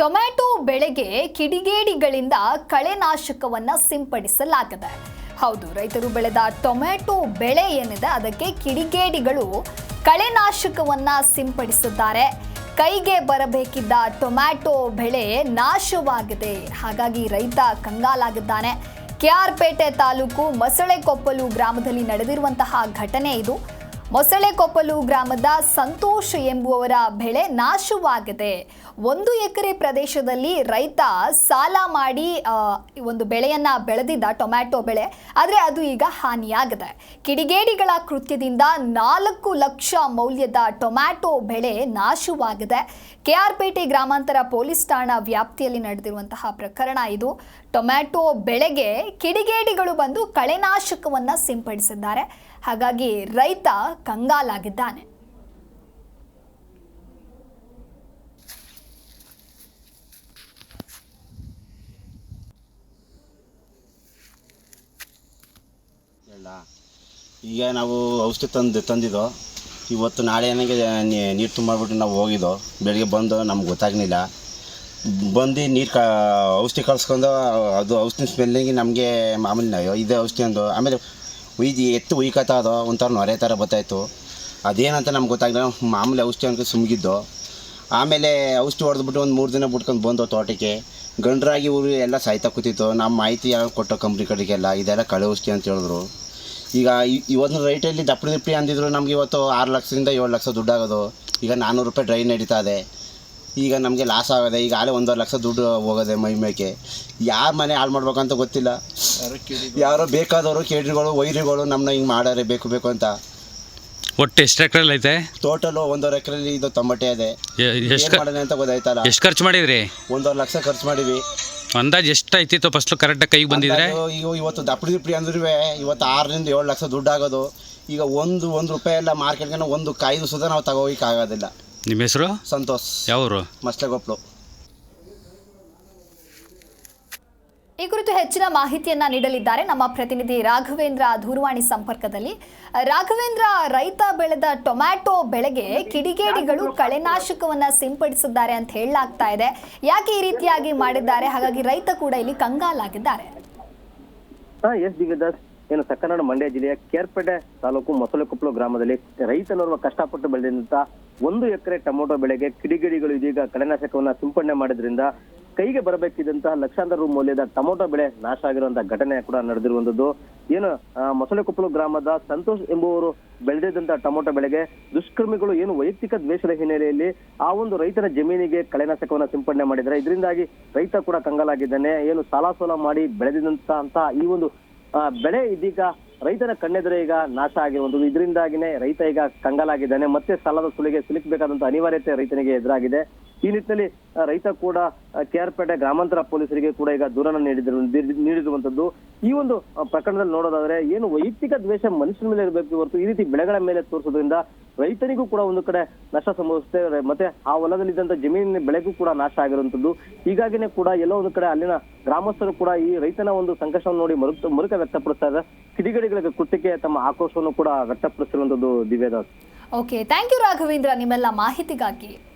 Tomato ಬೆಳೆಗೆ ಕಿಡಿಗೇಡಿಗಳಿಂದ ಕಳೆನಾಶಕವನ್ನು ಸಿಂಪಡಿಸಲಾಗಿದೆ. ಹೌದು, ರೈತರು ಬೆಳೆದ ಟೊಮ್ಯಾಟೊ ಬೆಳೆ ಏನಿದೆ ಅದಕ್ಕೆ ಕಿಡಿಗೇಡಿಗಳು ಕಳೆನಾಶಕವನ್ನು ಸಿಂಪಡಿಸಿದ್ದಾರೆ. ಕೈಗೆ ಬರಬೇಕಿದ್ದ ಟೊಮ್ಯಾಟೊ ಬೆಳೆ ನಾಶವಾಗಿದೆ. ಹಾಗಾಗಿ ರೈತ ಕಂಗಾಲಾಗಿದ್ದಾನೆ. ಕೆಆರ್ಪೇಟೆ ತಾಲೂಕು ಮೊಸಳೆಕೊಪ್ಪಲು ಗ್ರಾಮದಲ್ಲಿ ನಡೆದಿರುವಂತಹ ಘಟನೆ ಇದು. ಮೊಸಳೆಕೊಪ್ಪಲು ಗ್ರಾಮದ ಸಂತೋಷ್ ಎಂಬುವವರ ಬೆಳೆ ನಾಶವಾಗಿದೆ. ಒಂದು ಎಕರೆ ಪ್ರದೇಶದಲ್ಲಿ ರೈತ ಸಾಲ ಮಾಡಿ ಒಂದು ಬೆಳೆಯನ್ನ ಬೆಳೆದಿದ್ದ ಟೊಮ್ಯಾಟೊ ಬೆಳೆ, ಆದರೆ ಅದು ಈಗ ಹಾನಿಯಾಗಿದೆ. ಕಿಡಿಗೇಡಿಗಳ ಕೃತ್ಯದಿಂದ ನಾಲ್ಕು ಲಕ್ಷ ಮೌಲ್ಯದ ಟೊಮ್ಯಾಟೊ ಬೆಳೆ ನಾಶವಾಗಿದೆ. ಕೆಆರ್ಪೇಟೆ ಗ್ರಾಮಾಂತರ ಪೊಲೀಸ್ ಠಾಣಾ ವ್ಯಾಪ್ತಿಯಲ್ಲಿ ನಡೆದಿರುವಂತಹ ಪ್ರಕರಣ ಇದು. ಟೊಮ್ಯಾಟೊ ಬೆಳೆಗೆ ಕಿಡಿಗೇಡಿಗಳು ಬಂದು ಕಳೆನಾಶಕವನ್ನು ಸಿಂಪಡಿಸಿದ್ದಾರೆ. ಹಾಗಾಗಿ ರೈತ ಕಂಗಾಲಾಗಿದ್ದಾನೆ. ಈಗ ನಾವು ಔಷಧಿ ತಂದು ತಂದಿದ್ದು, ಇವತ್ತು ನಾಳೆ ನನಗೆ ನೀರು ತುಂಬಿಬಿಟ್ಟು ನಾವು ಹೋಗಿದ್ದೋ, ಬೆಳಿಗ್ಗೆ ಬಂದು ನಮ್ಗೆ ಗೊತ್ತಾಗಲಿಲ್ಲ. ಬಂದು ನೀರು ಕ, ಔಷಧಿ ಕಳ್ಸ್ಕೊಂಡು, ಅದು ಔಷಧಿ ಸ್ಮೆಲ್ಲಿಗೆ ನಮಗೆ ಮಾಮೂಲಿ ನಾವು ಇದೇ ಔಷಧಿ ಅಂದು. ಆಮೇಲೆ ಉಯ್ದು, ಎತ್ತು ಉಯ್ಕತ್ತ ಅದು, ಒಂಥರ ನೊರೆ ಥರ ಬರ್ತಾಯಿತ್ತು ಅದೇನಂತ ನಮ್ಗೆ ಗೊತ್ತಾಗಲಿಲ್ಲ. ಮಾಮೂಲಿ ಔಷಧಿ ಅಂತ ಸುಮ್ಗಿದ್ದು. ಆಮೇಲೆ ಔಷಧಿ ಹೊಡೆದ್ಬಿಟ್ಟು ಒಂದು ಮೂರು ದಿನ ಬಿಟ್ಕೊಂಡು ಬಂದು ತೋಟಕ್ಕೆ. ಗಂಡರಾಗಿ ಊರು ಎಲ್ಲ ಸಾಯ್ತಾ ಕೂತಿತ್ತು. ನಮ್ಮ ಮಾಹಿತಿ ಯಾರು ಕೊಟ್ಟೋ ಕಂಪ್ನಿ ಕಡೆಗೆಲ್ಲ ಇದೆಲ್ಲ ಕಳೆ ಔಷಧಿ ಅಂತ ಹೇಳಿದ್ರು. ಈಗ ಇವತ್ತಿನ ರೈಟಲ್ಲಿ ದಪ್ಪಡಿ ದಿಪ್ಪಡಿ ಅಂದಿದ್ರು ನಮ್ಗೆ ಇವತ್ತು ಆರು ಲಕ್ಷದಿಂದ ಏಳು ಲಕ್ಷ ದುಡ್ಡಾಗೋದು. ಈಗ ನಾನ್ನೂರು ರೂಪಾಯಿ ಡ್ರೈ ನಡೀತಾ ಇದೆ. ಈಗ ನಮಗೆ ಲಾಸ್ ಆಗೋದೆ ಈಗ ಆಲೇ ಒಂದೂವರೆ ಲಕ್ಷ ದುಡ್ಡು ಹೋಗೋದೆ ಮೈ ಮೇಕೆ. ಯಾರ ಮನೆ ಹಾಳು ಮಾಡ್ಬೇಕಂತ ಗೊತ್ತಿಲ್ಲ. ಯಾರೋ ಬೇಕಾದವರು ಕೇಡ್ರಿಗಳು ವೈರಿಗಳು ನಮ್ಮನ್ನ ಹಿಂಗೆ ಮಾಡಾರೆ ಬೇಕು ಬೇಕು ಅಂತ. ಒಟ್ಟು ಎಷ್ಟು ಎಕರೆಲ್ಲಿ ಐತೆ? ಟೋಟಲು ಒಂದೂವರೆ ಎಕರೆಲಿ ಇದು ತೊಂಬಟ್ಟೆ ಇದೆ. ಎಷ್ಟು ಏನು ಮಾಡೋಣ ಅಂತ ಗೊತ್ತಾಯ್ತಲ್ಲ. ಎಷ್ಟು ಖರ್ಚು ಮಾಡಿದ್ರಿ? ಒಂದೂವರೆ ಲಕ್ಷ ಖರ್ಚು ಮಾಡಿವಿ ಅಂದಾಜು ಎಷ್ಟು ಐತಿತ್ತು ಫಸ್ಟ್ ಕರೆಕ್ಟಾಗಿ ಕೈಗೆ ಬಂದಿದ್ರೆ? ಈಗ ಇವತ್ತು ದಪ್ಪಡಿ ದಿಪ್ಪಡಿ ಅಂದ್ರೂ ಇವತ್ತು ಆರರಿಂದ ಏಳು ಲಕ್ಷ ದುಡ್ಡು ಆಗೋದು ಈಗ ಒಂದು ಒಂದು ರೂಪಾಯಿ ಎಲ್ಲ ಮಾರ್ಕೆಟ್ಗೆ ಒಂದು ಕಾಯ್ದು ಸುದ ನಾವು ತಗೋಲಿಕ್ಕೆ ಆಗೋದಿಲ್ಲ. ನಿಮ್ಮ ಹೆಸರು? ಸಂತೋಷ್. ಯಾವರು? ಮಸ್ತೆಗೊಪ್ಪಲು ಈ ಕುರಿತು ಹೆಚ್ಚಿನ ಮಾಹಿತಿಯನ್ನ ನೀಡಲಿದ್ದಾರೆ ನಮ್ಮ ಪ್ರತಿನಿಧಿ ರಾಘವೇಂದ್ರ ದೂರವಾಣಿ ಸಂಪರ್ಕದಲ್ಲಿ. ರಾಘವೇಂದ್ರ ರೈತ ಬೆಳೆದ ಟೊಮ್ಯಾಟೊ ಬೆಳೆಗೆ ಕಿಡಿಗೇಡಿಗಳು ಕಳೆನಾಶಕವನ್ನ ಸಿಂಪಡಿಸಿದ್ದಾರೆ ಅಂತ ಹೇಳಲಾಗ್ತಾ ಇದೆ. ಯಾಕೆ ಈ ರೀತಿಯಾಗಿ ಮಾಡಿದ್ದಾರೆ? ಹಾಗಾಗಿ ರೈತ ಕೂಡ ಇಲ್ಲಿ ಕಂಗಾಲಾಗಿದ್ದಾರೆ. ಹಾ ಎಸ್ ದಿವ್ಯದಾಸ್ ಏನು ಸಕ್ಕನಾಡು ಮಂಡ್ಯ ಜಿಲ್ಲೆಯ ಕೇರ್ಪೇಟೆ ತಾಲೂಕು ಮೊಸಳೆಕೊಪ್ಪಲು ಗ್ರಾಮದಲ್ಲಿ ರೈತನೋರ್ವ ಕಷ್ಟಪಟ್ಟು ಬೆಳೆದಂತ ಒಂದು ಎಕರೆ ಟೊಮೊಟೊ ಬೆಳೆಗೆ ಕಿಡಿಗಿಡಿಗಳು ಇದೀಗ ಕಳೆನಾಶಕವನ್ನ ಸಿಂಪಡಣೆ ಮಾಡಿದ್ರಿಂದ ಕೈಗೆ ಬರಬೇಕಿದ್ದಂತಹ ಲಕ್ಷಾಂತರ ರು ಮೌಲ್ಯದ ಟೊಮೊಟೊ ಬೆಳೆ ನಾಶ ಆಗಿರುವಂತಹ ಘಟನೆ ಕೂಡ ನಡೆದಿರುವಂತದ್ದು. ಏನು ಮೊಸಳೆಕೊಪ್ಪಲು ಗ್ರಾಮದ ಸಂತೋಷ್ ಎಂಬುವರು ಬೆಳೆದಿದ್ದಂತಹ ಟೊಮೊಟೊ ಬೆಳೆಗೆ ದುಷ್ಕರ್ಮಿಗಳು ಏನು ವೈಯಕ್ತಿಕ ದ್ವೇಷದ ಹಿನ್ನೆಲೆಯಲ್ಲಿ ಆ ಒಂದು ರೈತನ ಜಮೀನಿಗೆ ಕಳೆನಾಶಕವನ್ನ ಸಿಂಪಡಣೆ ಮಾಡಿದ್ದಾರೆ. ಇದರಿಂದಾಗಿ ರೈತ ಕೂಡ ಕಂಗಾಲಾಗಿದ್ದಾನೆ. ಏನು ಸಾಲ ಸೋಲ ಮಾಡಿ ಬೆಳೆದಿದ್ದಂತಹ ಈ ಒಂದು ಬೆಳೆ ಇದೀಗ ರೈತನ ಕಣ್ಣೆದುರೇ ಈಗ ನಾಶ ಆಗಿರುವಂತದ್ದು ಇದರಿಂದಾಗಿನೇ ರೈತ ಈಗ ಕಂಗಾಲಾಗಿದ್ದಾನೆ. ಮತ್ತೆ ಸಾಲದ ಸುಳಿಗೆ ಸಿಲುಕಬೇಕಾದಂತ ಅನಿವಾರ್ಯತೆ ರೈತನಿಗೆ ಎದುರಾಗಿದೆ. ಈ ನಿಟ್ಟಿನಲ್ಲಿ ರೈತ ಕೂಡ ಕೆಆರ್ಪೇಟೆ ಗ್ರಾಮಾಂತರ ಪೊಲೀಸರಿಗೆ ಕೂಡ ಈಗ ದೂರನ ನೀಡಿದ್ರು, ನೀಡಿ- ನೀಡಿರುವಂತದ್ದು. ಈ ಒಂದು ಪ್ರಕರಣದಲ್ಲಿ ನೋಡೋದಾದ್ರೆ, ಏನು ವೈಯಕ್ತಿಕ ದ್ವೇಷ ಮನುಷ್ಯನ ಮೇಲೆ ಇರಬೇಕು ಹೊರತು, ಈ ರೀತಿ ಬೆಳೆಗಳ ಮೇಲೆ ತೋರಿಸೋದ್ರಿಂದ ರೈತನಿಗೂ ಕೂಡ ಒಂದು ಕಡೆ ನಷ್ಟ ಸಂಭವಿಸುತ್ತೆ ಮತ್ತೆ ಆ ಹೊಲದಲ್ಲಿದ್ದಂತ ಜಮೀನಿನ ಬೆಳೆಗೂ ಕೂಡ ನಾಶ ಆಗಿರುವಂತದ್ದು. ಹೀಗಾಗಿನೇ ಕೂಡ ಎಲ್ಲೋ ಒಂದು ಕಡೆ ಅಲ್ಲಿನ ಗ್ರಾಮಸ್ಥರು ಕೂಡ ಈ ರೈತನ ಒಂದು ಸಂಕಷ್ಟವನ್ನು ನೋಡಿ ಮರುಕ ಮರುಕ ವ್ಯಕ್ತಪಡಿಸ್ತಾ ಇದ್ದಾರೆ. ಕಿಡಿಗಡಿಗಳ ಕೃತ್ಯಕ್ಕೆ ತಮ್ಮ ಆಕ್ರೋಶವನ್ನು ಕೂಡ ವ್ಯಕ್ತಪಡಿಸಿರುವಂತದ್ದು Divyadas. Okay thank you Raghavendra. ನಿಮ್ಮೆಲ್ಲ ಮಾಹಿತಿಗಾಗಿ.